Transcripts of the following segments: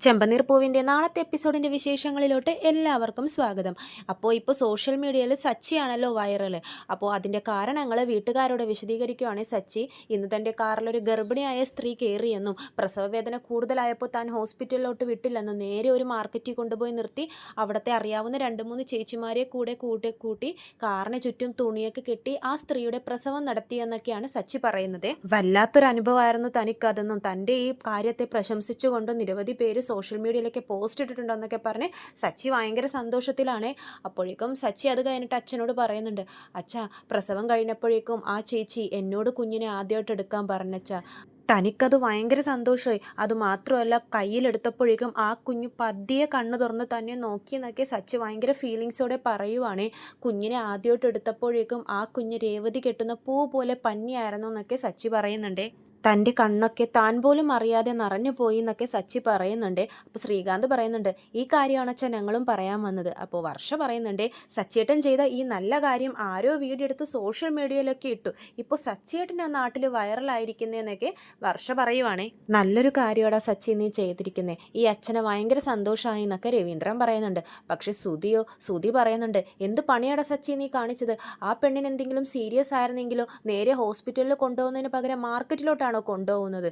ചെമ്പനീർ പൂവിന്റെ നാളത്തെ എപ്പിസോഡിന്റെ വിശേഷങ്ങളിലോട്ട് എല്ലാവർക്കും സ്വാഗതം. അപ്പോൾ ഇപ്പോൾ സോഷ്യൽ മീഡിയയിൽ സച്ചിയാണല്ലോ വൈറൽ. അപ്പോൾ അതിന്റെ കാരണങ്ങൾ വീട്ടുകാരോട് വിശദീകരിക്കുകയാണെങ്കിൽ സച്ചി. ഇന്ന് തന്റെ കാറിലൊരു ഗർഭിണിയായ സ്ത്രീ കയറിയെന്നും പ്രസവവേദന കൂടുതലായപ്പോൾ താൻ ഹോസ്പിറ്റലിലോട്ട് വിട്ടില്ലെന്നും നേരെ ഒരു മാർക്കറ്റിൽ കൊണ്ടുപോയി നിർത്തി. അവിടുത്തെ അറിയാവുന്ന രണ്ട് മൂന്ന് ചേച്ചിമാരെ കൂടെ കൂട്ടി കൂട്ടി കാറിന് ചുറ്റും തുണിയൊക്കെ കെട്ടി ആ സ്ത്രീയുടെ പ്രസവം നടത്തിയെന്നൊക്കെയാണ് സച്ചി പറയുന്നത്. വല്ലാത്തൊരു അനുഭവമായിരുന്നു തനിക്കതെന്നും തന്റെ ഈ കാര്യത്തെ പ്രശംസിച്ചുകൊണ്ട് നിരവധി പേര് സോഷ്യൽ മീഡിയയിലൊക്കെ പോസ്റ്റ് ഇട്ടിട്ടുണ്ടെന്നൊക്കെ പറഞ്ഞ് സച്ചി ഭയങ്കര സന്തോഷത്തിലാണ്. അപ്പോഴേക്കും സച്ചി അത് കഴിഞ്ഞിട്ട് അച്ഛനോട് പറയുന്നുണ്ട് അച്ഛാ പ്രസവം കഴിഞ്ഞപ്പോഴേക്കും ആ ചേച്ചി എന്നോട് കുഞ്ഞിനെ ആദ്യമായിട്ട് എടുക്കാൻ പറഞ്ഞച്ചാ. തനിക്കത് ഭയങ്കര സന്തോഷമായി. അത് മാത്രമല്ല കയ്യിലെടുത്തപ്പോഴേക്കും ആ കുഞ്ഞ് പതിയെ കണ്ണു തുറന്ന് തന്നെ നോക്കി നോക്കി സച്ചി ഭയങ്കര ഫീലിങ്സോടെ പറയുവാണ്. കുഞ്ഞിനെ ആദ്യമായിട്ട് എടുത്തപ്പോഴേക്കും ആ കുഞ്ഞ് രേവതി കെട്ടുന്ന പൂ പോലെ പന്നിയായിരുന്നു എന്നൊക്കെ സച്ചി പറയുന്നുണ്ട്. തന്റെ കണ്ണൊക്കെ താൻ പോലും അറിയാതെ നിറഞ്ഞു പോയി എന്നൊക്കെ സച്ചി പറയുന്നുണ്ട്. അപ്പോൾ ശ്രീകാന്ത് പറയുന്നുണ്ട് ഈ കാര്യമാണ് അച്ഛൻ ഞങ്ങളും പറയാൻ വന്നത്. അപ്പോൾ വർഷ പറയുന്നുണ്ട് സച്ചിയേട്ടൻ ചെയ്ത ഈ നല്ല കാര്യം ആരോ വീഡിയോ എടുത്ത് സോഷ്യൽ മീഡിയയിലൊക്കെ ഇട്ടു. ഇപ്പോൾ സച്ചിയേട്ടൻ ആ നാട്ടിൽ വൈറലായിരിക്കുന്നതെന്നൊക്കെ വർഷ പറയുവാണേ. നല്ലൊരു കാര്യമാണ് സച്ചി നീ ചെയ്തിരിക്കുന്നത് ഈ അച്ഛനെ ഭയങ്കര സന്തോഷമായി എന്നൊക്കെ രവീന്ദ്രൻ പറയുന്നുണ്ട്. പക്ഷെ സുതിയോ സുതി പറയുന്നുണ്ട് എന്ത് പണിയാടാ സച്ചി നീ കാണിച്ചത്? ആ പെണ്ണിന് എന്തെങ്കിലും സീരിയസ് ആയിരുന്നെങ്കിലോ? നേരെ ഹോസ്പിറ്റലിൽ കൊണ്ടുപോകുന്നതിന് പകരം മാർക്കറ്റിലോട്ടാണോ കൊണ്ടുപോകുന്നത്?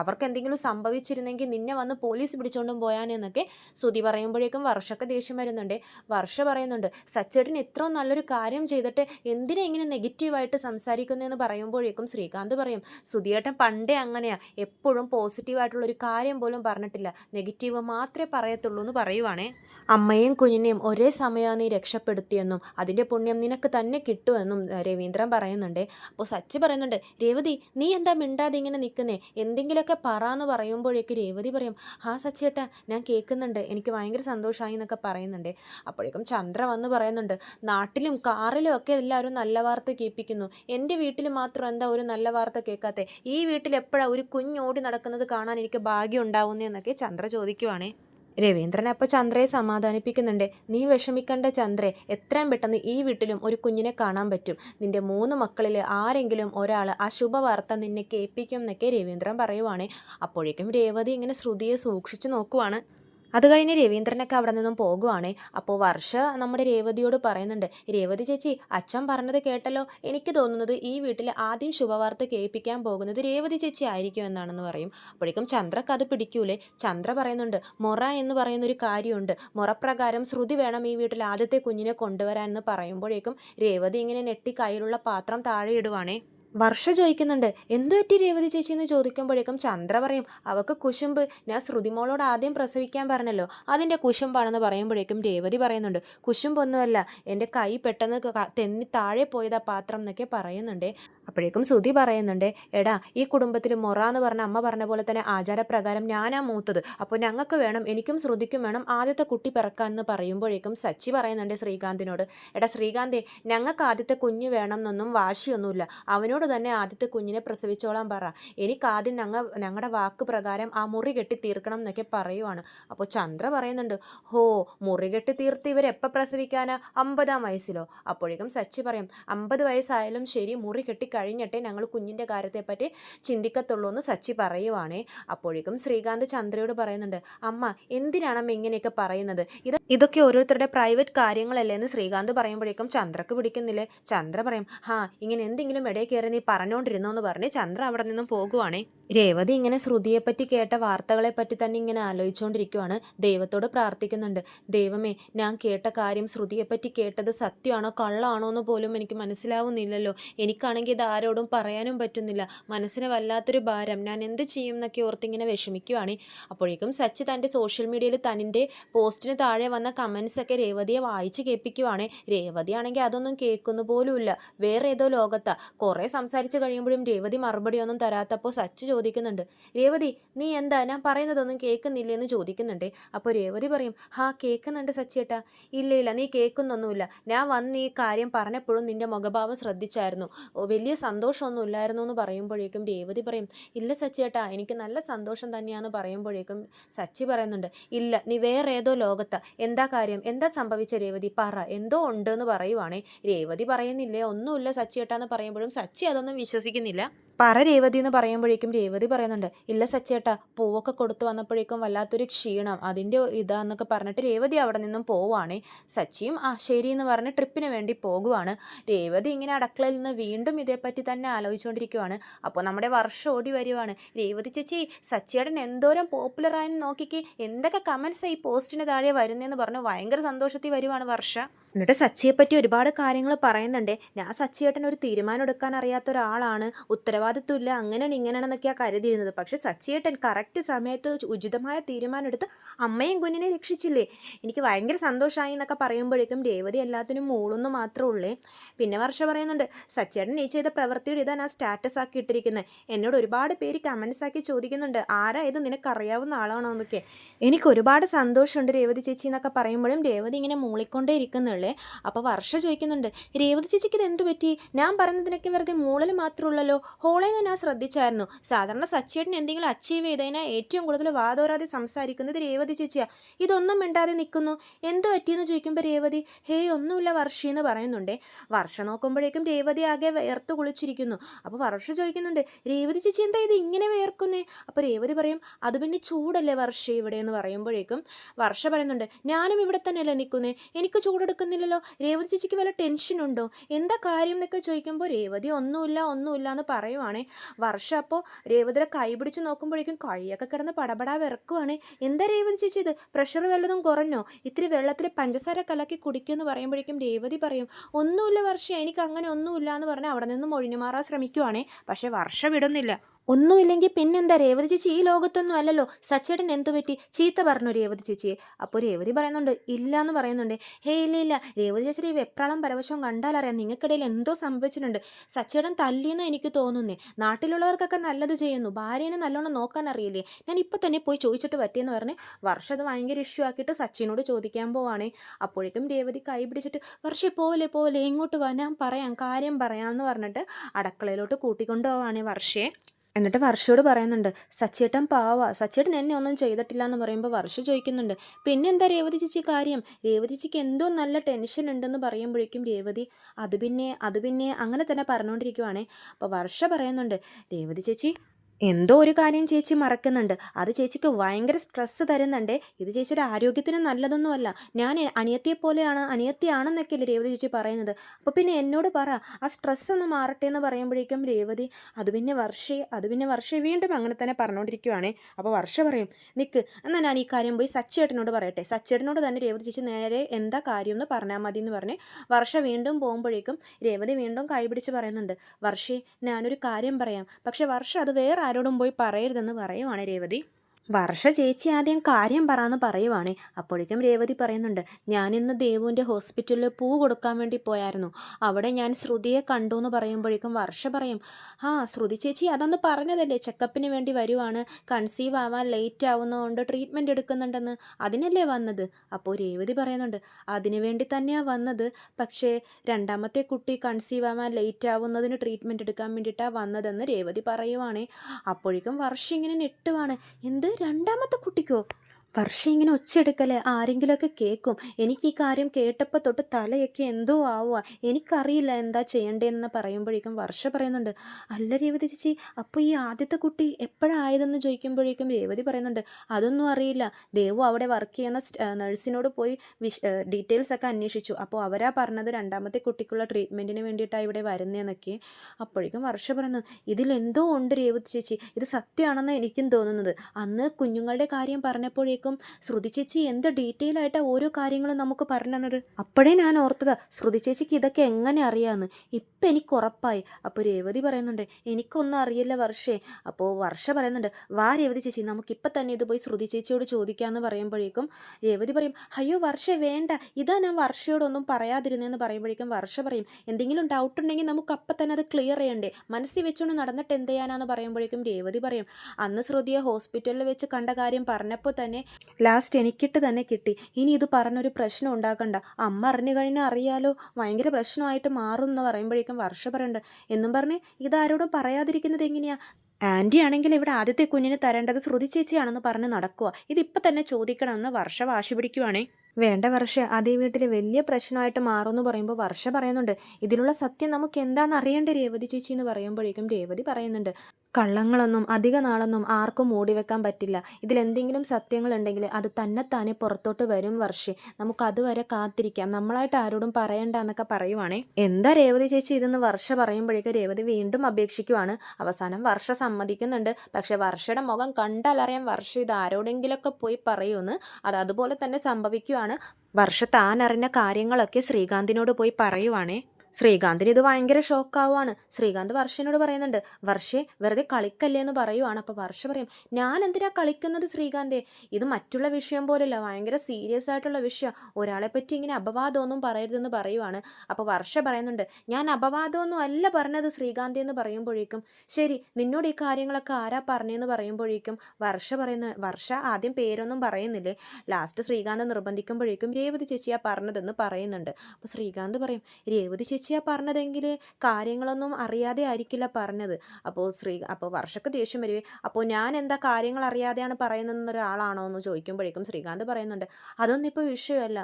അവർക്ക് എന്തെങ്കിലും സംഭവിച്ചിരുന്നെങ്കിൽ നിന്നെ വന്ന് പോലീസ് പിടിച്ചോണ്ടും പോയാനെന്നൊക്കെ ശ്രുതി പറയുമ്പോഴേക്കും വർഷക്ക് ദേഷ്യം വരുന്നുണ്ട്. വർഷ പറയുന്നുണ്ട് സച്ചേട്ടൻ ഇത്ര നല്ലൊരു കാര്യം ചെയ്തിട്ട് എന്തിനാ ഇങ്ങനെ നെഗറ്റീവായിട്ട് സംസാരിക്കുന്നതെന്ന് പറയുമ്പോഴേക്കും ശ്രീകാന്ത് പറയും സുധിയേട്ടൻ പണ്ടേ അങ്ങനെയാണ് എപ്പോഴും പോസിറ്റീവായിട്ടുള്ള ഒരു കാര്യം പോലും പറഞ്ഞിട്ടില്ല. നെഗറ്റീവ് മാത്രമേ പറയത്തുള്ളൂ എന്ന് പറയുവാണേ. അമ്മയും കുഞ്ഞിനെയും ഒരേ സമയം നീ രക്ഷപ്പെടുത്തിയെന്നും അതിന്റെ പുണ്യം നിനക്ക് തന്നെ കിട്ടുമെന്നും രവീന്ദ്രൻ പറയുന്നുണ്ട്. അപ്പോൾ സച്ചി പറയുന്നുണ്ട് രേവതി നീ എന്താ മിണ്ടാതെ ഇങ്ങനെ നിൽക്കുന്നേ എന്തെങ്കിലുമൊക്കെ പറ എന്ന് പറയുമ്പോഴേക്ക് രേവതി പറയും ആ സച്ചിയേട്ടാ ഞാൻ കേൾക്കുന്നുണ്ട് എനിക്ക് ഭയങ്കര സന്തോഷമായി എന്നൊക്കെ പറയുന്നുണ്ട്. അപ്പോഴേക്കും ചന്ദ്ര വന്ന് പറയുന്നുണ്ട് നാട്ടിലും കാറിലും ഒക്കെ എല്ലാവരും നല്ല വാർത്ത കേൾപ്പിക്കുന്നു. എന്റെ വീട്ടിൽ മാത്രം എന്താ ഒരു നല്ല വാർത്ത കേൾക്കാത്തേ? ഈ വീട്ടിൽ എപ്പോഴാണ് ഒരു കുഞ്ഞോടി നടക്കുന്നത് കാണാൻ എനിക്ക് ഭാഗ്യം ഉണ്ടാവുന്നതെന്നൊക്കെ ചന്ദ്ര ചോദിക്കുവാണേ. രവീന്ദ്രൻ അപ്പോൾ ചന്ദ്രയെ സമാധാനിപ്പിക്കുന്നുണ്ട്. നീ വിഷമിക്കേണ്ട ചന്ദ്രെ എത്രയും പെട്ടെന്ന് ഈ വീട്ടിലും ഒരു കുഞ്ഞിനെ കാണാൻ പറ്റും. നിന്റെ മൂന്ന് മക്കളിൽ ആരെങ്കിലും ഒരാൾ ആ ശുഭവാർത്ത നിന്നെ കേൾപ്പിക്കും എന്നൊക്കെ രവീന്ദ്രൻ പറയുവാണ്. അപ്പോഴേക്കും രേവതി ഇങ്ങനെ ശ്രുതിയെ സൂക്ഷിച്ചു നോക്കുവാണ്. അത് കഴിഞ്ഞ് രവീന്ദ്രനൊക്കെ അവിടെ നിന്നും പോകുവാണേ. അപ്പോൾ വർഷ നമ്മുടെ രേവതിയോട് പറയുന്നുണ്ട് രേവതി ചേച്ചി അച്ഛൻ പറഞ്ഞത് കേട്ടല്ലോ. എനിക്ക് തോന്നുന്നത് ഈ വീട്ടിൽ ആദ്യം ശുഭവാർത്ത കേൾപ്പിക്കാൻ പോകുന്നത് രേവതി ചേച്ചി ആയിരിക്കും എന്നാണെന്ന് പറയും. അപ്പോഴേക്കും ചന്ദ്രക്ക് അത് പിടിക്കൂലേ. ചന്ദ്ര പറയുന്നുണ്ട് മൊറ എന്ന് പറയുന്നൊരു കാര്യമുണ്ട്. മൊറപ്രകാരം ശ്രുതി വേണം ഈ വീട്ടിൽ ആദ്യത്തെ കുഞ്ഞിനെ കൊണ്ടുവരാൻ എന്ന് പറയുമ്പോഴേക്കും രേവതി ഇങ്ങനെ നെട്ടി കയ്യിലുള്ള പാത്രം താഴെ ഇടുവാണേ. വർഷ ചോദിക്കുന്നുണ്ട് എന്തു പറ്റി രേവതി ചേച്ചി? എന്ന് ചോദിക്കുമ്പോഴേക്കും ചന്ദ്ര പറയും അവക്ക് കുശുമ്പ്. ഞാൻ ശ്രുതിമോളോട് ആദ്യം പ്രസവിക്കാൻ പറഞ്ഞല്ലോ. അതിന്റെ കുശുമ്പാണെന്ന് പറയുമ്പോഴേക്കും രേവതി പറയുന്നുണ്ട് കുശുമ്പൊന്നുമല്ല എന്റെ കൈ പെട്ടെന്ന് തെന്നി താഴെ പോയതാ പാത്രം എന്നൊക്കെ പറയുന്നുണ്ട്. അപ്പോഴേക്കും ശ്രുതി പറയുന്നുണ്ട് എടാ ഈ കുടുംബത്തിൽ മൊറ എന്ന് പറഞ്ഞ അമ്മ പറഞ്ഞ പോലെ തന്നെ ആചാരപ്രകാരം ഞാനാ മൂത്തത്. അപ്പോൾ ഞങ്ങൾക്ക് വേണം എനിക്കും ശ്രുതിക്കും വേണം ആദ്യത്തെ കുട്ടി പിറക്കാൻ എന്ന് പറയുമ്പോഴേക്കും സച്ചി പറയുന്നുണ്ട് ശ്രീകാന്തിനോട് എടാ ശ്രീകാന്തേ ഞങ്ങൾക്ക് ആദ്യത്തെ കുഞ്ഞ് വേണം എന്നൊന്നും വാശിയൊന്നുമില്ല. അവനോട് തന്നെ ആദ്യത്തെ കുഞ്ഞിനെ പ്രസവിച്ചോളാൻ പറ. എനിക്ക് ആദ്യം ഞങ്ങൾ ഞങ്ങളുടെ വാക്ക് പ്രകാരം ആ മുറി കെട്ടി തീർക്കണം എന്നൊക്കെ പറയുവാണ്. അപ്പോൾ ചന്ദ്ര പറയുന്നുണ്ട് ഹോ മുറി കെട്ടി തീർത്ത് ഇവരെപ്പോൾ പ്രസവിക്കാനാ? അമ്പതാം വയസ്സിലോ? അപ്പോഴേക്കും സച്ചി പറയും അമ്പത് വയസ്സായാലും ശരി മുറി കെട്ടി കഴിഞ്ഞിട്ടേ ഞങ്ങൾ കുഞ്ഞിന്റെ കാര്യത്തെപ്പറ്റി ചിന്തിക്കത്തുള്ളൂ എന്ന് സച്ചി പറയുവാണേ. അപ്പോഴേക്കും ശ്രീകാന്ത് ചന്ദ്രയോട് പറയുന്നുണ്ട് അമ്മ എന്തിനാണ് ഇങ്ങനെയൊക്കെ പറയുന്നത്? ഇത് ഇതൊക്കെ ഓരോരുത്തരുടെ പ്രൈവറ്റ് കാര്യങ്ങളല്ലേ? എന്ന് ശ്രീകാന്ത് പറയുമ്പോഴേക്കും ചന്ദ്രക്ക് പിടിക്കുന്നില്ലേ? ചന്ദ്ര പറയും ഹാ ഇങ്ങനെ എന്തെങ്കിലും ഇടയിൽ കയറി നീ പറഞ്ഞുകൊണ്ടിരുന്നോ എന്ന് പറഞ്ഞ് ചന്ദ്ര അവിടെ നിന്നും പോകുവാണേ. രേവതി ഇങ്ങനെ ശ്രുതിയെപ്പറ്റി കേട്ട വാർത്തകളെ പറ്റി തന്നെ ഇങ്ങനെ ആലോചിച്ചുകൊണ്ടിരിക്കുവാണ് ദൈവത്തോട് പ്രാർത്ഥിക്കുന്നുണ്ട്. ദൈവമേ ഞാൻ കേട്ട കാര്യം ശ്രുതിയെപ്പറ്റി കേട്ടത് സത്യമാണോ കള്ളാണോ എന്ന് പോലും എനിക്ക് മനസ്സിലാവുന്നില്ലല്ലോ. എനിക്കാണെങ്കിൽ ഇത് ആരോടും പറയാനും പറ്റുന്നില്ല. മനസ്സിന് വല്ലാത്തൊരു ഭാരം. ഞാൻ എന്ത് ചെയ്യും എന്നൊക്കെ ഓർത്തിങ്ങനെ വിഷമിക്കുവാണേ. അപ്പോഴേക്കും സച്ചി തന്റെ സോഷ്യൽ മീഡിയയിൽ തന്നിന്റെ പോസ്റ്റിന് താഴെ വന്ന കമൻസൊക്കെ രേവതിയെ വായിച്ച് കേൾപ്പിക്കുവാണേ. രേവതിയാണെങ്കിൽ അതൊന്നും കേൾക്കുന്നു പോലുമില്ല. വേറെ ഏതോ ലോകത്താണ് കുറേ സംസാരിച്ച് കഴിയുമ്പോഴും രേവതി മറുപടിയൊന്നും തരാത്തപ്പോൾ സച്ച് ചോദിക്കുന്നുണ്ട് രേവതി നീ എന്താ? ഞാൻ പറയുന്നതൊന്നും കേൾക്കുന്നില്ലേ എന്ന് ചോദിക്കുന്നുണ്ട്. അപ്പോൾ രേവതി പറയും ഹാ കേൾക്കുന്നുണ്ട് സച്ചേട്ടാ. ഇല്ല ഇല്ല നീ കേൾക്കുന്നൊന്നുമില്ല. ഞാൻ വന്ന് ഈ കാര്യം പറഞ്ഞപ്പോഴും നിന്റെ മുഖഭാവം ശ്രദ്ധിച്ചായിരുന്നു. വലിയ സന്തോഷമൊന്നും ഇല്ലായിരുന്നു എന്ന് പറയുമ്പോഴേക്കും രേവതി പറയും ഇല്ല സച്ചേട്ടാ എനിക്ക് നല്ല സന്തോഷം തന്നെയാന്ന് പറയുമ്പോഴേക്കും സച്ചി പറയുന്നുണ്ട് ഇല്ല നീ വേറെ ഏതോ ലോകത്താ. എന്താ കാര്യം? എന്താ സംഭവിച്ച രേവതി? പറ. എന്തോ ഉണ്ട് എന്ന് പറയുവാണേ. രേവതി പറയുന്നില്ലേ ഒന്നുമില്ല സച്ചിയേട്ടാന്ന് പറയുമ്പോഴും സച്ചി അതൊന്നും വിശ്വസിക്കുന്നില്ല. പറ രേവതി എന്ന് പറയുമ്പോഴേക്കും രേവതി പറയുന്നുണ്ട് ഇല്ല സച്ചേട്ടാ പൂവൊക്കെ കൊടുത്തു വന്നപ്പോഴേക്കും വല്ലാത്തൊരു ക്ഷീണം. അതിന്റെ ഇതാന്നൊക്കെ പറഞ്ഞിട്ട് രേവതി അവിടെ നിന്നും പോവുകയാണേ സച്ചിയും ആ ശരി എന്ന് പറഞ്ഞ് ട്രിപ്പിന് വേണ്ടി പോകുവാണ്. രേവതി ഇങ്ങനെ അടക്കളയിൽ നിന്ന് വീണ്ടും ഇതേപ്പറ്റി തന്നെ ആലോചിച്ചുകൊണ്ടിരിക്കുവാണ് അപ്പോൾ നമ്മുടെ വർഷം ഓടി വരുവാണ്. രേവതി ചേച്ചി സച്ചിയേടൻ എന്തോരം പോപ്പുലറായെന്ന് നോക്കിക്ക്. എന്തൊക്കെ കമൻസ് ഈ പോസ്റ്റിന് താഴെ വരുന്നതെന്ന് പറഞ്ഞ് ഭയങ്കര സന്തോഷത്തിൽ വരുവാണ് വർഷ. എന്നിട്ട് സച്ചിയെപ്പറ്റി ഒരുപാട് കാര്യങ്ങൾ പറയുന്നുണ്ട്. ഞാൻ സച്ചിയേട്ടൻ ഒരു തീരുമാനം എടുക്കാൻ അറിയാത്ത ഒരാളാണ്. ഉത്തരവാദിത്വം ഇല്ല അങ്ങനെയാണ് ഇങ്ങനെയാണെന്നൊക്കെയാണ് കരുതിയിരുന്നത്. പക്ഷെ സച്ചിയേട്ടൻ കറക്റ്റ് സമയത്ത് ഉചിതമായ തീരുമാനം എടുത്ത് അമ്മയും കുഞ്ഞിനെ രക്ഷിച്ചില്ലേ? എനിക്ക് ഭയങ്കര സന്തോഷമായി എന്നൊക്കെ പറയുമ്പോഴേക്കും രേവതി എല്ലാത്തിനും മൂളൊന്ന് മാത്രമേ ഉള്ളേ. പിന്നെ വർഷ പറയുന്നുണ്ട് സച്ചിയേട്ടൻ നീ ചെയ്ത പ്രവൃത്തിയുടെ ഇതാണ് ആ സ്റ്റാറ്റസ് ആക്കി ഇട്ടിരിക്കുന്നത് എന്നോട് ഒരുപാട് പേര് കമൻസ് ആക്കി ചോദിക്കുന്നുണ്ട് ആരാ ഇത്? നിനക്കറിയാവുന്ന ആളാണോ? എന്നൊക്കെ. എനിക്ക് ഒരുപാട് സന്തോഷമുണ്ട് രേവതി ചേച്ചി എന്നൊക്കെ പറയുമ്പോഴും രേവതി ഇങ്ങനെ മൂളിക്കൊണ്ടേ ഇരിക്കുന്നുള്ളേ. അപ്പോൾ വർഷ ചോദിക്കുന്നുണ്ട് രേവതി ചേച്ചിക്ക് ഇത് എന്ത് പറ്റി? ഞാൻ പറഞ്ഞതിനൊക്കെ വെറുതെ മൂളൽ മാത്രമുള്ളല്ലോ ഹോളെ ഞാൻ ശ്രദ്ധിച്ചായിരുന്നു. സാധാരണ സച്ചേട്ടൻ എന്തെങ്കിലും അച്ചീവ് ചെയ്തതിനാൽ ഏറ്റവും കൂടുതൽ വാദോരാതെ സംസാരിക്കുന്നത് രേവതി ചേച്ചിയാ. ഇതൊന്നും മിണ്ടാതെ നിൽക്കുന്നു. എന്ത് പറ്റിയെന്ന് ചോദിക്കുമ്പോൾ രേവതി ഹേയ് ഒന്നുമില്ല വർഷി എന്ന് പറയുന്നുണ്ടേ. വർഷ നോക്കുമ്പോഴേക്കും രേവതി ആകെ വേർത്ത് കുളിച്ചിരിക്കുന്നു. അപ്പോൾ വർഷ ചോദിക്കുന്നുണ്ട് രേവതി ചേച്ചി എന്താ ഇത് ഇങ്ങനെ വേർക്കുന്നേ? അപ്പോൾ രേവതി പറയും അത് പിന്നെ ചൂടല്ലേ വർഷ ഇവിടെ എന്ന് പറയുമ്പോഴേക്കും വർഷ പറയുന്നുണ്ട് ഞാനും ഇവിടെ തന്നെയല്ലേ നിൽക്കുന്നേ? എനിക്ക് ചൂടെടുക്കുന്നില്ലല്ലോ. രേവതി ചേച്ചിക്ക് വല്ല ടെൻഷനുണ്ടോ എന്താ കാര്യം എന്നൊക്കെ ചോദിക്കുമ്പോൾ രേവതി ഒന്നുമില്ല ഒന്നുമില്ല എന്ന് പറയുവാണേ. വർഷ അപ്പോൾ രേവതിയുടെ കൈ പിടിച്ച് നോക്കുമ്പോഴേക്കും കൈയൊക്കെ കിടന്ന് പടപടാ വിറക്കുവാണ്. എന്താ രേവതി ചേച്ചി ഇത്? പ്രഷർ വല്ലതും കുറഞ്ഞോ? ഇത്തിരി വെള്ളത്തിൽ പഞ്ചസാര കലക്കി കുടിക്കുമെന്ന് പറയുമ്പോഴേക്കും രേവതി പറയും ഒന്നുമില്ല വർഷ എനിക്ക് അങ്ങനെ ഒന്നുമില്ല എന്ന് പറഞ്ഞ് അവിടെ നിന്നും ഒഴിഞ്ഞു മാറാൻ ശ്രമിക്കുവാണേ. പക്ഷേ വർഷം വിടുന്നില്ല. ഒന്നുമില്ലെങ്കിൽ പിന്നെന്താ രേവതി ചേച്ചി ഈ ലോകത്തൊന്നും അല്ലല്ലോ. സച്ചേട്ടൻ എന്തു പറ്റി? ചീത്ത പറഞ്ഞു രേവതി ചേച്ചിയെ അപ്പോൾ രേവതി പറയുന്നുണ്ട് ഇല്ല എന്ന് പറയുന്നുണ്ട്. ഹേ ഇല്ല ഇല്ല. രേവതി ചേച്ചിയുടെ ഈ വെപ്രാളം പരവശവും കണ്ടാലറിയാം നിങ്ങൾക്കിടയിൽ എന്തോ സംഭവിച്ചിട്ടുണ്ട്. സച്ചേടൻ തല്ലിയെന്ന് എനിക്ക് തോന്നുന്നേ. നാട്ടിലുള്ളവർക്കൊക്കെ നല്ലത് ചെയ്യുന്നു. ഭാര്യനെ നല്ലോണം നോക്കാൻ അറിയില്ലേ? ഞാൻ ഇപ്പം തന്നെ പോയി ചോദിച്ചിട്ട് പറ്റിയെന്ന് പറഞ്ഞ് വർഷം അത് ഭയങ്കര ഇഷ്യൂ ആക്കിയിട്ട് സച്ചിനോട് ചോദിക്കാൻ പോവാണേ. അപ്പോഴേക്കും രേവതി കൈ പിടിച്ചിട്ട് വർഷേ പോവല്ലേ പോവല്ലേ ഇങ്ങോട്ട് വരാൻ പറയാം കാര്യം പറയാമെന്ന് പറഞ്ഞിട്ട് അടുക്കളയിലോട്ട് കൂട്ടിക്കൊണ്ടു പോവാണേ വർഷേ. എന്നിട്ട് വർഷയോട് പറയുന്നുണ്ട് സച്ചേട്ടൻ പാവ സച്ചേട്ടൻ എന്നെ ഒന്നും ചെയ്തിട്ടില്ല എന്ന് പറയുമ്പോൾ വർഷ ചോദിക്കുന്നുണ്ട് പിന്നെന്താ രേവതി ചേച്ചി കാര്യം? രേവതി ചേച്ചിക്ക് എന്തോ നല്ല ടെൻഷൻ ഉണ്ടെന്ന് പറയുമ്പോഴേക്കും രേവതി അത് പിന്നെ അത് പിന്നെ അങ്ങനെ തന്നെ പറഞ്ഞുകൊണ്ടിരിക്കുവാണേ അപ്പോൾ വർഷ പറയുന്നുണ്ട് രേവതി ചേച്ചി എന്തോ ഒരു കാര്യം ചേച്ചി മറക്കുന്നുണ്ട്. അത് ചേച്ചിക്ക് ഭയങ്കര സ്ട്രെസ്സ് തരുന്നുണ്ടേ. ഇത് ചേച്ചിയുടെ ആരോഗ്യത്തിന് നല്ലതൊന്നുമല്ല. ഞാൻ അനിയത്തിയെ പോലെയാണ് അനിയത്തിയാണെന്നൊക്കെയല്ലേ രേവതി ചേച്ചി പറയുന്നത്. അപ്പോൾ പിന്നെ എന്നോട് പറ ആ സ്ട്രെസ് ഒന്ന് മാറട്ടെ എന്ന് പറയുമ്പോഴേക്കും രേവതി അത് പിന്നെ വർഷേ അത് പിന്നെ വർഷേ വീണ്ടും അങ്ങനെ തന്നെ പറഞ്ഞുകൊണ്ടിരിക്കുവാണേ അപ്പോൾ വർഷ പറയും നിൽക്ക് എന്നാൽ ഞാൻ ഈ കാര്യം പോയി സച്ചേട്ടനോട് പറയട്ടെ. സച്ചേട്ടനോട് തന്നെ രേവതി ചേച്ചി നേരെ എന്താ കാര്യം എന്ന് പറഞ്ഞാൽ മതി എന്ന് പറഞ്ഞ് വർഷ വീണ്ടും പോകുമ്പോഴേക്കും രേവതി വീണ്ടും കൈപിടിച്ച് പറയുന്നുണ്ട് വർഷേ ഞാനൊരു കാര്യം പറയാം. പക്ഷേ വർഷ അത് വേറെ ആരോടും പോയി പറയരുതെന്ന് പറയുവാണ് രേവതി. വർഷ ചേച്ചി ആദ്യം കാര്യം പറയാന്ന് പറയുവാണേ. അപ്പോഴേക്കും രേവതി പറയുന്നുണ്ട് ഞാൻ ഇന്ന് ദേവുവിന്റെ ഹോസ്പിറ്റലിൽ പൂ കൊടുക്കാൻ വേണ്ടി പോയായിരുന്നു. അവിടെ ഞാൻ ശ്രുതിയെ കണ്ടു എന്ന് പറയുമ്പോഴേക്കും വർഷ പറയും ആ ശ്രുതി ചേച്ചി അതൊന്ന് പറഞ്ഞതല്ലേ ചെക്കപ്പിന് വേണ്ടി വരുവാണ്. കൺസീവ് ആവാൻ ലേറ്റ് ആവുന്നതുകൊണ്ട് ട്രീറ്റ്മെന്റ് എടുക്കുന്നുണ്ടെന്ന് അതിനല്ലേ വന്നത്? അപ്പോൾ രേവതി പറയുന്നുണ്ട് അതിനു വേണ്ടി തന്നെയാണ് വന്നത്. പക്ഷേ രണ്ടാമത്തെ കുട്ടി കൺസീവ് ആവാൻ ലേറ്റ് ആവുന്നതിന് ട്രീറ്റ്മെന്റ് എടുക്കാൻ വേണ്ടിയിട്ടാണ് വന്നതെന്ന് രേവതി പറയുവാണേ. അപ്പോഴേക്കും വർഷം ഇങ്ങനെ നെട്ടുവാണ് എന്ത് രണ്ടാമത്തെ കുട്ടിക്കോ? വർഷ ഇങ്ങനെ ഒച്ചെടുക്കല്ലേ ആരെങ്കിലുമൊക്കെ കേൾക്കും എനിക്ക് ഈ കാര്യം കേട്ടപ്പോൾ തൊട്ട് തലയൊക്കെ എന്തോ ആവുക എനിക്കറിയില്ല എന്താ ചെയ്യേണ്ടതെന്ന് പറയുമ്പോഴേക്കും വർഷ പറയുന്നുണ്ട് അല്ല രേവതി ചേച്ചി അപ്പോൾ ഈ ആദ്യത്തെ കുട്ടി എപ്പോഴായതെന്ന് ചോദിക്കുമ്പോഴേക്കും രേവതി പറയുന്നുണ്ട് അതൊന്നും അറിയില്ല. ദേവു അവിടെ വർക്ക് ചെയ്യുന്ന നഴ്സിനോട് പോയി വിശ് ഡീറ്റെയിൽസ് ഒക്കെ അന്വേഷിച്ചു. അപ്പോൾ അവരാ പറഞ്ഞത് രണ്ടാമത്തെ കുട്ടിക്കുള്ള ട്രീറ്റ്മെന്റിന് വേണ്ടിയിട്ടാണ് ഇവിടെ വരുന്നതെന്നൊക്കെ അപ്പോഴേക്കും വർഷ പറയുന്നു ഇതിലെന്തോ ഉണ്ട് രേവതി ചേച്ചി. ഇത് സത്യമാണെന്ന് എനിക്കും തോന്നുന്നത്. അന്ന് കുഞ്ഞുങ്ങളുടെ കാര്യം പറഞ്ഞപ്പോഴേക്കും ശ്രുതി ചേച്ചി എന്ത് ഡീറ്റെയിൽ ആയിട്ടാണ് ഓരോ കാര്യങ്ങളും നമുക്ക് പറഞ്ഞു തന്നത് അപ്പോഴേ ഞാൻ ഓർത്തതാ ശ്രുതി ചേച്ചിക്ക് ഇതൊക്കെ എങ്ങനെ അറിയാമെന്ന് ഇപ്പം എനിക്ക് ഉറപ്പായി. അപ്പോൾ രേവതി പറയുന്നുണ്ട് എനിക്കൊന്നും അറിയില്ല വർഷേ. അപ്പോൾ വർഷ പറയുന്നുണ്ട് വാ രേവതി ചേച്ചി നമുക്കിപ്പോൾ തന്നെ ഇത് പോയി ശ്രുതി ചേച്ചിയോട് ചോദിക്കാമെന്ന് പറയുമ്പോഴേക്കും രേവതി പറയും അയ്യോ വർഷ വേണ്ട. ഇതാ ഞാൻ വർഷയോടൊന്നും പറയാതിരുന്നതെന്ന് പറയുമ്പോഴേക്കും വർഷ പറയും എന്തെങ്കിലും ഡൗട്ട് ഉണ്ടെങ്കിൽ നമുക്ക് അപ്പം തന്നെ അത് ക്ലിയർ ചെയ്യണ്ടേ? മനസ്സിൽ വെച്ചുകൊണ്ട് നടന്നിട്ട് എന്ത് ചെയ്യാനാന്ന് പറയുമ്പോഴേക്കും രേവതി പറയും അന്ന് ശ്രുതിയെ ഹോസ്പിറ്റലിൽ വെച്ച് കണ്ട കാര്യം പറഞ്ഞപ്പോൾ തന്നെ ലാസ്റ്റ് എനിക്കിട്ട് തന്നെ കിട്ടി. ഇനി ഇത് പറഞ്ഞൊരു പ്രശ്നം ഉണ്ടാക്കണ്ട. അമ്മ അറിഞ്ഞു കഴിഞ്ഞാൽ അറിയാലോ. ഭയങ്കര പ്രശ്നമായിട്ട് മാറും എന്ന് പറയുമ്പോഴേക്കും വർഷ പറയണ്ട്. എന്നും പറഞ്ഞ് ഇതാരോടും പറയാതിരിക്കുന്നത് എങ്ങനെയാ? ആന്റി ആണെങ്കിൽ ഇവിടെ ആദ്യത്തെ കുഞ്ഞിന് തരേണ്ടത് ശ്രുതി ചേച്ചിയാണെന്ന് പറഞ്ഞ് നടക്കുക ഇതിപ്പോൾ തന്നെ ചോദിക്കണമെന്ന് വർഷ വാശി പിടിക്കുവാണേ. വേണ്ട വർഷ അതേ വീട്ടിൽ വലിയ പ്രശ്നമായിട്ട് മാറുമെന്ന് പറയുമ്പോൾ വർഷ പറയുന്നുണ്ട്. ഇതിലുള്ള സത്യം നമുക്ക് എന്താണെന്ന് അറിയേണ്ട രേവതി ചേച്ചി എന്ന് പറയുമ്പോഴേക്കും രേവതി പറയുന്നുണ്ട്. കള്ളങ്ങളൊന്നും അധിക നാളൊന്നും ആർക്കും മൂടി വെക്കാൻ പറ്റില്ല. ഇതിലെന്തെങ്കിലും സത്യങ്ങളുണ്ടെങ്കിൽ അത് തന്നെത്താനെ പുറത്തോട്ട് വരും വർഷേ. നമുക്ക് അതുവരെ കാത്തിരിക്കാം. നമ്മളായിട്ട് ആരോടും പറയണ്ട എന്നൊക്കെ പറയുവാണേ. എന്താ രേവതി ചേച്ചി ഇതെന്ന് വർഷ പറയുമ്പോഴേക്കും രേവതി വീണ്ടും അപേക്ഷിക്കുവാണ്. അവസാനം വർഷ സമ്മതിക്കുന്നുണ്ട്. പക്ഷെ വർഷയുടെ മുഖം കണ്ടാലറിയാം വർഷ ഇത് ആരോടെങ്കിലൊക്കെ പോയി പറയുമെന്ന്. അത് അതുപോലെ തന്നെ സംഭവിക്കുവാണ്. വർഷ താൻ അറിഞ്ഞ കാര്യങ്ങളൊക്കെ ശ്രീകാന്തിനോട് പോയി പറയുവാണേ. ശ്രീകാന്തിന് ഇത് ഭയങ്കര ഷോക്കാവുകയാണ് ശ്രീകാന്ത് വർഷനോട് പറയുന്നുണ്ട് വർഷേ വെറുതെ കളിക്കല്ലേ എന്ന് പറയുവാണ്. അപ്പോൾ വർഷ പറയും ഞാൻ എന്തിനാ കളിക്കുന്നത് ശ്രീകാന്തേ? ഇത് മറ്റുള്ള വിഷയം പോലല്ല ഭയങ്കര സീരിയസ് ആയിട്ടുള്ള വിഷയം. ഒരാളെ പറ്റി ഇങ്ങനെ അപവാദമൊന്നും പറയരുതെന്ന് പറയുവാണ്. അപ്പോൾ വർഷ പറയുന്നുണ്ട് ഞാൻ അപവാദമൊന്നും അല്ല പറഞ്ഞത് ശ്രീകാന്തി എന്ന് പറയുമ്പോഴേക്കും. ശരി നിന്നോട് ഈ കാര്യങ്ങളൊക്കെ ആരാ പറഞ്ഞതെന്ന് പറയുമ്പോഴേക്കും. വർഷ പറയുന്ന വർഷ ആദ്യം പേരൊന്നും പറയുന്നില്ലേ? ലാസ്റ്റ് ശ്രീകാന്ത് നിർബന്ധിക്കുമ്പോഴേക്കും രേവതി ചേച്ചിയാ പറഞ്ഞതെന്ന് പറയുന്നുണ്ട്. അപ്പോൾ ശ്രീകാന്ത് പറയും രേവതി ചേച്ചിയാ പറഞ്ഞതെങ്കിൽ കാര്യങ്ങളൊന്നും അറിയാതെ ആയിരിക്കില്ല പറഞ്ഞത്. അപ്പോൾ ശ്രീ അപ്പോൾ വർഷക്ക് ദേഷ്യം വരുവേ അപ്പോൾ ഞാൻ എന്താ കാര്യങ്ങൾ അറിയാതെയാണ് പറയുന്നത് ഒരാളാണോ എന്ന് ചോദിക്കുമ്പോഴേക്കും ശ്രീകാന്ത് പറയുന്നുണ്ട് അതൊന്നും ഇപ്പോൾ വിഷയമല്ല.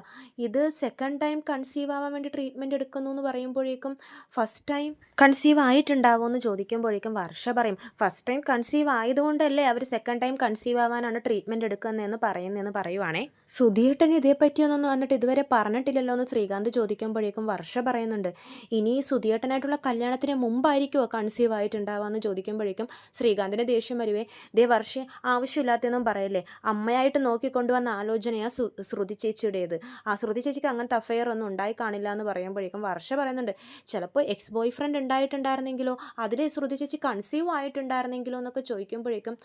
ഇത് സെക്കൻഡ് ടൈം കൺസീവ് ആവാൻ വേണ്ടി ട്രീറ്റ്മെന്റ് എടുക്കുന്നു എന്ന് പറയുമ്പോഴേക്കും ഫസ്റ്റ് ടൈം കൺസീവ് ആയിട്ടുണ്ടാവുമോ എന്ന് ചോദിക്കുമ്പോഴേക്കും വർഷ പറയും ഫസ്റ്റ് ടൈം കൺസീവ് ആയതുകൊണ്ടല്ലേ അവർ സെക്കൻഡ് ടൈം കൺസീവ് ആവാനാണ് ട്രീറ്റ്മെന്റ് എടുക്കുന്നതെന്ന് പറയുന്നതെന്ന് പറയുവാണേ? സുധിയേട്ടന് ഇതേപ്പറ്റിയൊന്നും വന്നിട്ട് ഇതുവരെ പറഞ്ഞിട്ടില്ലല്ലോ എന്ന് ശ്രീകാന്ത് ചോദിക്കുമ്പോഴേക്കും വർഷ പറയുന്നുണ്ട്. ഇനി സുധിയേട്ടനായിട്ടുള്ള കല്യാണത്തിന് മുമ്പായിരിക്കുമോ കൺസീവ് ആയിട്ടുണ്ടാവുക എന്ന് ചോദിക്കുമ്പോഴേക്കും ശ്രീകാന്തിന്റെ ദേഷ്യം വരുവേ. ദേ വർഷം ആവശ്യമില്ലാത്തതെന്നും പറയല്ലേ. അമ്മയായിട്ട് നോക്കിക്കൊണ്ടുവന്ന ആലോചനയാണ് ശ്രുതി ചേച്ചിയുടേത്. ആ ശ്രുതി ചേച്ചിക്ക് അങ്ങനത്തെ അഫയർ ഒന്നും ഉണ്ടായി കാണില്ല എന്ന് പറയുമ്പോഴേക്കും വർഷ പറയുന്നുണ്ട് ചിലപ്പോൾ എക്സ് ബോയ് ഫ്രണ്ട് ഉണ്ടായിട്ടുണ്ടായിരുന്നെങ്കിലോ? അതിൽ ശ്രുതി ചേച്ചി കൺസീവ് ആയിട്ടുണ്ടായിരുന്നെങ്കിലോ? എന്നൊക്കെ ചോദിക്കുമ്പോഴേക്കും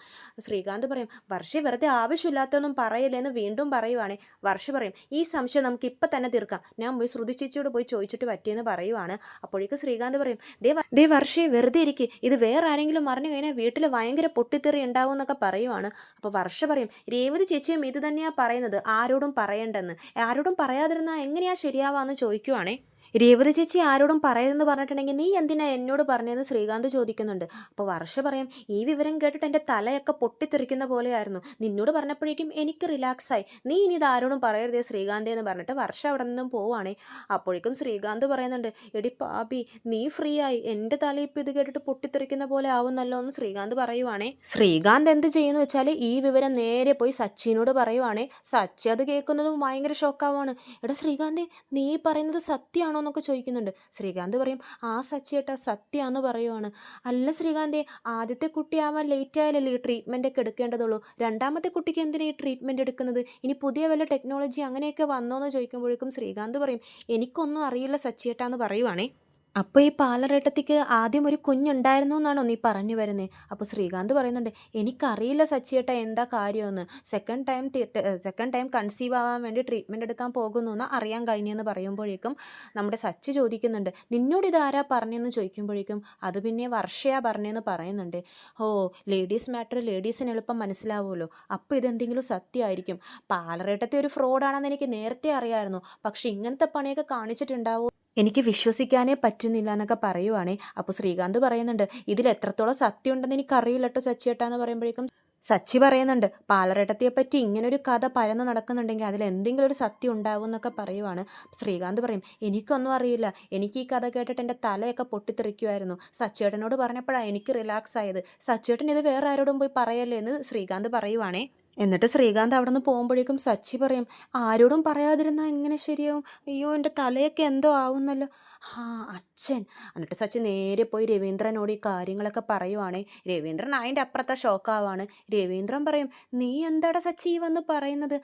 ശ്രീകാന്ത് പറയും വർഷ വെറുതെ ആവശ്യമില്ലാത്തതൊന്നും പറയല്ലേ എന്ന് വീണ്ടും പറയുവാണേ വർഷ പറയും ഈ സംശയം നമുക്ക് ഇപ്പം തന്നെ തീർക്കാം. ഞാൻ പോയി ശ്രുതി ചേച്ചിയോട് പോയി ചോദിച്ചിട്ട് പറ്റിയെന്ന് പറയുവാണ്. അപ്പോഴേക്ക് ശ്രീകാന്ത് പറയും ദേ ദേ വർഷേ വെറുതെ ഇരിക്കും. ഇത് വേറെ ആരെങ്കിലും അറിഞ്ഞു കഴിഞ്ഞാൽ വീട്ടിൽ ഭയങ്കര പൊട്ടിത്തെറി ഉണ്ടാവും എന്നൊക്കെ പറയുവാണ്. അപ്പോൾ വർഷ പറയും രേവതി ചേച്ചിയും ഇത് തന്നെയാണ് പറയുന്നത്. ആരോടും പറയണ്ടെന്ന്. ആരോടും പറയാതിരുന്നാൽ എങ്ങനെയാ ശരിയാവാന്ന് ചോദിക്കുവാണേ? രേവതി ചേച്ചി ആരോടും പറയരുതെന്ന് പറഞ്ഞിട്ടുണ്ടെങ്കിൽ നീ എന്തിനാ എന്നോട് പറഞ്ഞതെന്ന് ശ്രീകാന്ത് ചോദിക്കുന്നുണ്ട്. അപ്പോൾ വർഷ പറയും ഈ വിവരം കേട്ടിട്ട് എന്റെ തലയൊക്കെ പൊട്ടിത്തെറിക്കുന്ന പോലെയായിരുന്നു. നിന്നോട് പറഞ്ഞപ്പോഴേക്കും എനിക്ക് റിലാക്സായി നീ ഇനി ഇത് ആരോടും പറയരുതേ ശ്രീകാന്തേ എന്ന് പറഞ്ഞിട്ട് വർഷ അവിടെ നിന്നും പോവാണേ. അപ്പോഴേക്കും ശ്രീകാന്ത് പറയുന്നുണ്ട് എടി പാപി നീ ഫ്രീ ആയി. എന്റെ തല ഇപ്പം ഇത് കേട്ടിട്ട് പൊട്ടിത്തെറിക്കുന്ന പോലെ ആവുന്നല്ലോ എന്ന് ശ്രീകാന്ത് പറയുവാണേ. ശ്രീകാന്ത് എന്ത് ചെയ്യുന്നു വെച്ചാൽ ഈ വിവരം നേരെ പോയി സച്ചിനോട് പറയുവാണേ. സച്ചി അത് കേൾക്കുന്നതും ഭയങ്കര ഷോക്കാവാണ് എടാ ശ്രീകാന്തേ നീ പറയുന്നത് സത്യമാണോ എന്നൊക്കെ ചോദിക്കുന്നുണ്ട്. ശ്രീകാന്ത് പറയും ആ സച്ചിയേട്ട സത്യമാന്ന് പറയുവാണ്. അല്ല ശ്രീകാന്തേ ആദ്യത്തെ കുട്ടിയാവാൻ ലേറ്റ് ആയാലല്ലേ ഈ ട്രീറ്റ്മെന്റ് ഒക്കെ എടുക്കേണ്ടതുള്ളൂ. രണ്ടാമത്തെ കുട്ടിക്ക് എന്തിനാ ഈ ട്രീറ്റ്മെന്റ് എടുക്കുന്നത്? ഇനി പുതിയ വല്ല ടെക്നോളജി അങ്ങനെയൊക്കെ വന്നോ എന്ന് ചോദിക്കുമ്പോഴേക്കും ശ്രീകാന്ത് പറയും എനിക്കൊന്നും അറിയില്ല സച്ചിയേട്ടാന്ന് പറയുവാണേ. അപ്പോൾ ഈ പാലറേട്ടത്തിക്ക് ആദ്യം ഒരു കുഞ്ഞുണ്ടായിരുന്നു എന്നാണോ നീ പറഞ്ഞു വരുന്നത് അപ്പോൾ ശ്രീകാന്ത് പറയുന്നുണ്ട് എനിക്കറിയില്ല സച്ചിയേട്ട എന്താ കാര്യമെന്ന്. Second time second time conceive ആവാൻ വേണ്ടി ട്രീറ്റ്മെന്റ് എടുക്കാൻ പോകുന്നു എന്ന് അറിയാൻ കഴിഞ്ഞെന്ന് പറയുമ്പോഴേക്കും നമ്മുടെ സച്ചി ചോദിക്കുന്നുണ്ട് നിന്നോട് ഇതാരാ പറഞ്ഞെന്ന് ചോദിക്കുമ്പോഴേക്കും? അത് പിന്നെ വർഷയാ പറഞ്ഞെന്ന് പറയുന്നുണ്ട്. ഓ ലേഡീസ് മാറ്റർ ലേഡീസിന് എളുപ്പം മനസ്സിലാവുമല്ലോ. അപ്പോൾ ഇതെന്തെങ്കിലും സത്യമായിരിക്കും. പാലറേട്ടത്തെ ഒരു ഫ്രോഡാണെന്ന് എനിക്ക് നേരത്തെ അറിയാമായിരുന്നു പക്ഷെ ഇങ്ങനത്തെ പണിയൊക്കെ കാണിച്ചിട്ടുണ്ടാവും? എനിക്ക് വിശ്വസിക്കാനേ പറ്റുന്നില്ല എന്നൊക്കെ പറയുവാണേ. അപ്പോൾ ശ്രീകാന്ത് പറയുന്നുണ്ട് ഇതിൽ എത്രത്തോളം സത്യം ഉണ്ടെന്ന് എനിക്കറിയില്ല കേട്ടോ സച്ചിയേട്ടാന്ന് പറയുമ്പോഴേക്കും സച്ചി പറയുന്നുണ്ട് പാലരേട്ടത്തെപ്പറ്റി പറ്റി ഇങ്ങനൊരു കഥ പരന്ന് നടക്കുന്നുണ്ടെങ്കിൽ അതിൽ എന്തെങ്കിലും ഒരു സത്യം ഉണ്ടാവും എന്നൊക്കെ പറയുവാണ്. ശ്രീകാന്ത് പറയും എനിക്കൊന്നും അറിയില്ല. എനിക്ക് ഈ കഥ കേട്ടിട്ട് എന്റെ തലയൊക്കെ പൊട്ടിത്തെറിക്കുമായിരുന്നു സച്ചേട്ടനോട് പറഞ്ഞപ്പോഴാണ് എനിക്ക് റിലാക്സ് ആയത് സച്ചേട്ടൻ ഇത് വേറെ ആരോടും പോയി പറയല്ലേ എന്ന് ശ്രീകാന്ത് പറയുവാണേ. എന്നിട്ട് ശ്രീകാന്ത് അവിടെ നിന്ന് പോകുമ്പോഴേക്കും സച്ചി പറയും ആരോടും പറയാതിരുന്നാൽ എങ്ങനെ ശരിയാവും? അയ്യോ എന്റെ തലയൊക്കെ എന്തോ ആവുന്നല്ലോ. ആ അച്ഛൻ. എന്നിട്ട് സച്ചി നേരെ പോയി രവീന്ദ്രനോട് ഈ കാര്യങ്ങളൊക്കെ പറയുവാണേ. രവീന്ദ്രൻ അതിന്റെ അപ്പുറത്തെ ഷോക്കാവാണ്. രവീന്ദ്രൻ പറയും നീ എന്താടാ സച്ചി വന്ന് പറയുന്നത്?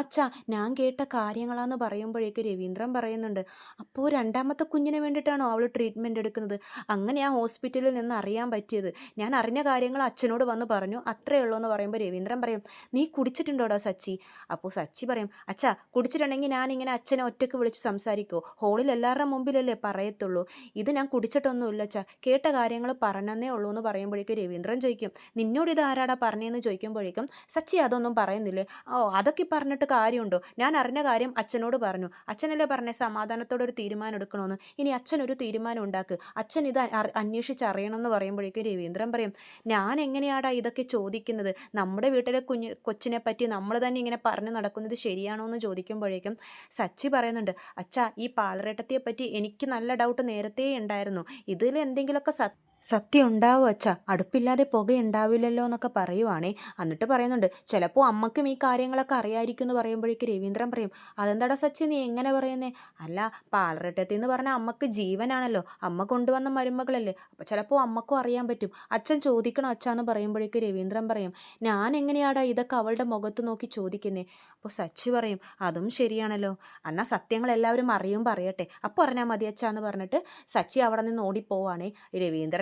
അച്ഛ ഞാൻ കേട്ട കാര്യങ്ങളാന്ന് പറയുമ്പോഴേക്ക് രവീന്ദ്രൻ പറയുന്നുണ്ട് അപ്പോൾ രണ്ടാമത്തെ കുഞ്ഞിന് വേണ്ടിയിട്ടാണോ അവൾ ട്രീറ്റ്മെന്റ് എടുക്കുന്നത്? അങ്ങനെ ആ ഹോസ്പിറ്റലിൽ നിന്ന് അറിയാൻ പറ്റിയത്. ഞാൻ അറിഞ്ഞ കാര്യങ്ങൾ അച്ഛനോട് വന്ന് പറഞ്ഞു അത്രയേ ഉള്ളൂ എന്ന് പറയുമ്പോൾ രവീന്ദ്രൻ പറയും നീ കുടിച്ചിട്ടുണ്ടോടാ സച്ചി? അപ്പോൾ സച്ചി പറയും അച്ഛാ കുടിച്ചിട്ടുണ്ടെങ്കിൽ ഞാൻ ഇങ്ങനെ അച്ഛനെ ഒറ്റയ്ക്ക് വിളിച്ച് സംസാരിക്കുമോ ഹോളിൽ എല്ലാവരുടെ മുമ്പിലല്ലേ കാര്യങ്ങളല്ലേ പറയത്തുള്ളൂ? ഇത് ഞാൻ കുടിച്ചിട്ടൊന്നുമില്ല ച. കേട്ട കാര്യങ്ങൾ പറഞ്ഞെന്നേ ഉള്ളൂ എന്ന് പറയുമ്പോഴേക്കും രവീന്ദ്രൻ ചോദിക്കും നിന്നോട് ഇത് ആരാടാ പറഞ്ഞതെന്ന് ചോദിക്കുമ്പോഴേക്കും സച്ചി അതൊന്നും പറയുന്നില്ലേ? ഓ അതൊക്കെ പറഞ്ഞിട്ട് കാര്യമുണ്ടോ? ഞാൻ അറിഞ്ഞ കാര്യം അച്ഛനോട് പറഞ്ഞു. അച്ഛനല്ലേ പറഞ്ഞ സമാധാനത്തോടെ ഒരു തീരുമാനം എടുക്കണമെന്ന് ഇനി അച്ഛൻ ഒരു തീരുമാനം ഉണ്ടാക്ക്. അച്ഛൻ ഇത് അന്വേഷിച്ചറിയണം എന്ന് പറയുമ്പോഴേക്കും രവീന്ദ്രൻ പറയും ഞാൻ എങ്ങനെയാടാ ഇതൊക്കെ ചോദിക്കുന്നത്? നമ്മുടെ വീട്ടിലെ കുഞ്ഞ് കൊച്ചിനെ പറ്റി നമ്മൾ തന്നെ ഇങ്ങനെ പറഞ്ഞു നടക്കുന്നത് ശരിയാണോ എന്ന് ചോദിക്കുമ്പോഴേക്കും സച്ചി പറയുന്നുണ്ട് അച്ഛാ ഈ പാലറേട്ടത്തിയെ പറ്റി എനിക്ക് നല്ല ഡൗട്ട് നേരത്തെ ഉണ്ടായിരുന്നു. ഇതിൽ എന്തെങ്കിലുമൊക്കെ സത് സത്യം ഉണ്ടാവും അച്ഛ? അടുപ്പില്ലാതെ പുകയുണ്ടാവില്ലല്ലോ എന്നൊക്കെ പറയുവാണേ. എന്നിട്ട് പറയുന്നുണ്ട് ചിലപ്പോൾ അമ്മക്കും ഈ കാര്യങ്ങളൊക്കെ അറിയായിരിക്കും എന്ന് പറയുമ്പോഴേക്ക് രവീന്ദ്രൻ പറയും അതെന്താടാ സച്ചി നീ എങ്ങനെ പറയുന്നേ? അല്ല പാലറട്ടത്തി എന്ന് പറഞ്ഞാൽ അമ്മയ്ക്ക് ജീവനാണല്ലോ. അമ്മ കൊണ്ടുവന്ന മരുമകളല്ലേ. അപ്പോൾ ചിലപ്പോൾ അമ്മക്കും അറിയാൻ പറ്റും. അച്ഛൻ ചോദിക്കണം അച്ഛ എന്ന് പറയുമ്പോഴേക്ക് രവീന്ദ്രൻ പറയും ഞാൻ എങ്ങനെയാടാ ഇതൊക്കെ അവളുടെ മുഖത്ത് നോക്കി ചോദിക്കുന്നേ? അപ്പോൾ സച്ചി പറയും അതും ശരിയാണല്ലോ. എന്നാൽ സത്യങ്ങൾ എല്ലാവരും അറിയും പറയട്ടെ. അപ്പോൾ പറഞ്ഞാൽ മതി അച്ഛ എന്ന് പറഞ്ഞിട്ട് സച്ചി അവിടെ നിന്ന് ഓടിപ്പോവാണേ.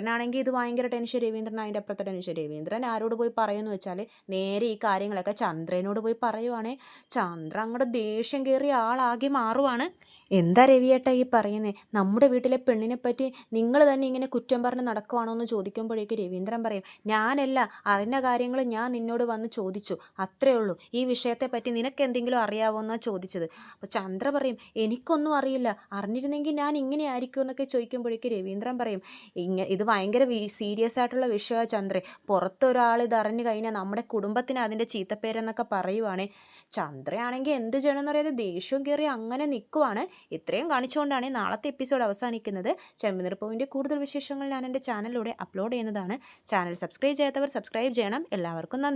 രവീന്ദ്രനാണെങ്കിൽ ഇത് ഭയങ്കര ടെൻഷൻ രവീന്ദ്രൻ അതിന്റെ അപ്പുറത്തെ ടെൻഷൻ രവീന്ദ്രൻ ആരോട് പോയി പറയുമെന്ന് വെച്ചാൽ നേരെ ഈ കാര്യങ്ങളൊക്കെ ചന്ദ്രനോട് പോയി പറയുവാണേ. ചന്ദ്ര അങ്ങോട്ട് ദേഷ്യം കയറിയ ആളാകെ മാറുവാണ്. എന്താ രവിയേട്ടാ ഈ പറയുന്നേ? നമ്മുടെ വീട്ടിലെ പെണ്ണിനെ പറ്റി നിങ്ങൾ തന്നെ ഇങ്ങനെ കുറ്റം പറഞ്ഞ് നടക്കുവാണോ എന്ന് ചോദിക്കുമ്പോഴേക്കും രവീന്ദ്രൻ പറയും ഞാനല്ല അറിഞ്ഞ കാര്യങ്ങൾ ഞാൻ നിന്നോട് വന്ന് ചോദിച്ചു. അത്രേ ഉള്ളൂ. ഈ വിഷയത്തെ പറ്റി നിനക്ക് എന്തെങ്കിലും അറിയാവോ എന്നാണ് ചോദിച്ചത്. അപ്പോൾ ചന്ദ്ര പറയും എനിക്കൊന്നും അറിയില്ല. അറിഞ്ഞിരുന്നെങ്കിൽ ഞാൻ ഇങ്ങനെ ആയിരിക്കും എന്നൊക്കെ ചോദിക്കുമ്പോഴേക്ക് രവീന്ദ്രൻ പറയും ഇങ്ങ ഇത് ഭയങ്കര സീരിയസ് ആയിട്ടുള്ള വിഷയമാണ് ചന്ദ്രേ. പുറത്തൊരാൾ ഇത് അറിഞ്ഞു കഴിഞ്ഞാൽ നമ്മുടെ കുടുംബത്തിന് അതിന്റെ ചീത്തപ്പേരെന്നൊക്കെ പറയുവാണേ. ചന്ദ്രയാണെങ്കിൽ എന്ത് ചെയ്യണമെന്ന് അറിയാതെ ദേഷ്യവും കയറി അങ്ങനെ നിൽക്കുവാണ്. ഇത്രയും കാണിച്ചുകൊണ്ടാണ് നാളത്തെ എപ്പിസോഡ് അവസാനിക്കുന്നത്. ചെമ്പനിർപ്പൂവിന്റെ കൂടുതൽ വിശേഷങ്ങൾ ഞാൻ എന്റെ ചാനലിലൂടെ അപ്ലോഡ് ചെയ്യുന്നതാണ്. ചാനൽ സബ്സ്ക്രൈബ് ചെയ്യാത്തവർ സബ്സ്ക്രൈബ് ചെയ്യണം. എല്ലാവർക്കും നന്ദി.